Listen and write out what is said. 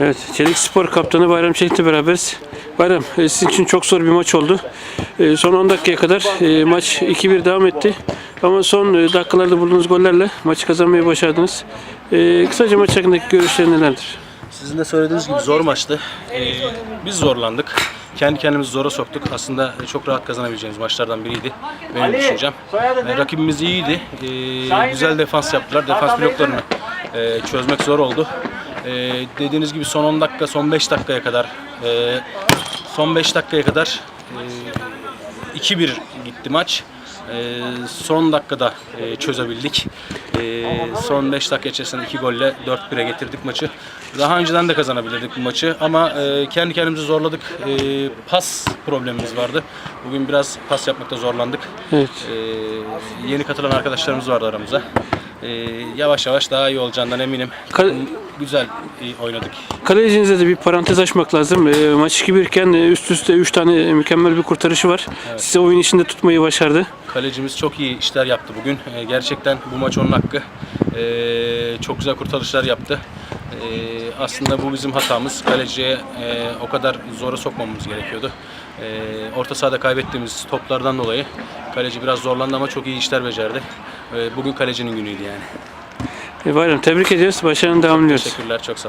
Evet, Çelik Spor Kaptanı Bayram Çelik'le beraberiz. Bayram, e, sizin için çok zor bir maç oldu. E, Son 10 dakikaya kadar e, maç 2-1 devam etti. Ama son dakikalarda bulduğunuz gollerle maçı kazanmayı başardınız. Kısaca maç hakkındaki görüşlerin nelerdir? Sizin de söylediğiniz gibi zor maçtı. Biz zorlandık. Kendi kendimizi zora soktuk. Aslında çok rahat kazanabileceğimiz maçlardan biriydi. Benim düşüncem. Rakibimiz iyiydi. Güzel defans yaptılar. Defans bloklarını çözmek zor oldu. Ee, dediğiniz gibi son 10 dakika, son 5 dakikaya kadar e, son 5 dakikaya kadar e, 2-1 gitti maç. Ee, son dakikada e, çözebildik. Ee, son 5 dakika içerisinde 2 golle 4-1'e getirdik maçı. Daha önceden de kazanabilirdik bu maçı ama e, kendi kendimizi zorladık. E, pas problemimiz vardı. Bugün biraz pas yapmakta zorlandık. Evet. E, yeni katılan arkadaşlarımız vardı aramıza. E, yavaş yavaş daha iyi olacağından eminim. Kal- Güzel iyi oynadık. Kalecinize de bir parantez açmak lazım. E, Maç 2-1 iken e, üst üste 3 tane mükemmel bir kurtarışı var. Size oyun içinde tutmayı başardı. Kalecimiz çok iyi işler yaptı bugün. Ee, gerçekten bu maç onun hakkı. Ee, çok güzel kurtarışlar yaptı. Ee, aslında bu bizim hatamız. Kaleciye e, o kadar zora sokmamamız gerekiyordu. Ee, orta sahada kaybettiğimiz toplardan dolayı kaleci biraz zorlandı ama çok iyi işler becerdi. Ee, bugün kalecinin günüydü yani. E, Bayram tebrik ediyoruz. Başarının devamını diliyoruz. Teşekkürler, çok sağ olun.